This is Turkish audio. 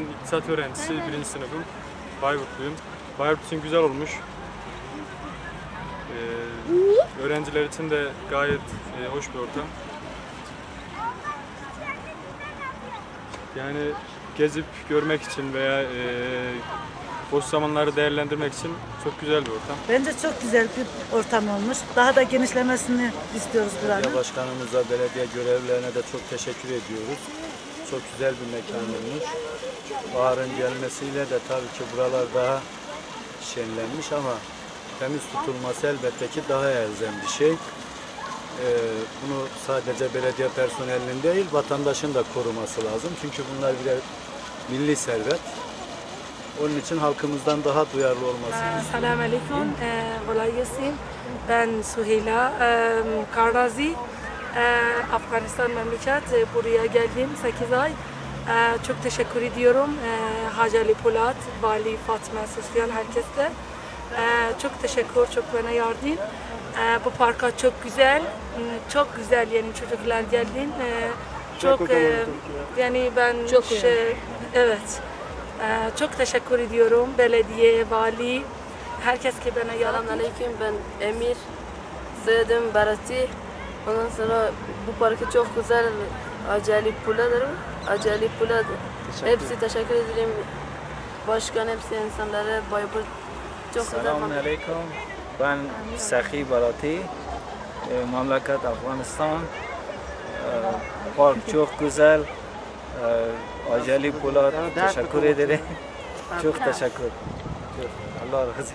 Ben iktisat öğrencisi, birinci sınıfım. Bayburtluyum. Bayburt için güzel olmuş. Ee, öğrenciler için de gayet e, hoş bir ortam. Yani gezip görmek için veya e, boş zamanları değerlendirmek için çok güzel bir ortam. Bence çok güzel bir ortam olmuş. Daha da genişlemesini istiyoruz Belediye buranın. başkanımıza, belediye görevlilerine de çok teşekkür ediyoruz. Çok güzel bir mekan olmuş. Baharın gelmesiyle de tabii ki buralar daha şenlenmiş ama temiz tutulması elbette ki daha elzem bir şey. Ee, bunu sadece belediye personelinin değil, vatandaşın da koruması lazım. Çünkü bunlar birer milli servet. Onun için halkımızdan daha duyarlı olması Selamun Aleyküm. Ee, Kolay gelsin. Ben Suheyla ee, Karrazi. Ee, Afganistan memleket. Ee, Buraya geldim 8 ay. Ee, Çok teşekkür ediyorum. Ee, Hacı Ali Polat, Vali Fatma Süsyan herkese. Ee, Çok teşekkür, çok bana yardım. Ee, Bu parka çok güzel. Hmm, Çok güzel yani çocuklar geldin. Ee, Çok e, yani ben Çok şey, evet. Ee, çok teşekkür ediyorum belediye, vali, herkes ki bana yardım Selamünaleyküm ben Emir. Soyadım Barati. Ondan sonra bu parkı çok güzel acayip puladır. Acayip puladır. Hepsi teşekkür ederim. Başkan hepsi insanlara Bayburt çok güzel. Selamun Aleyküm. Ben Sakhi Barati. e, Memleket Afganistan. E, Park çok güzel. E, Aceli Polat teşekkür ederim. Çok teşekkür. Allah razı olsun.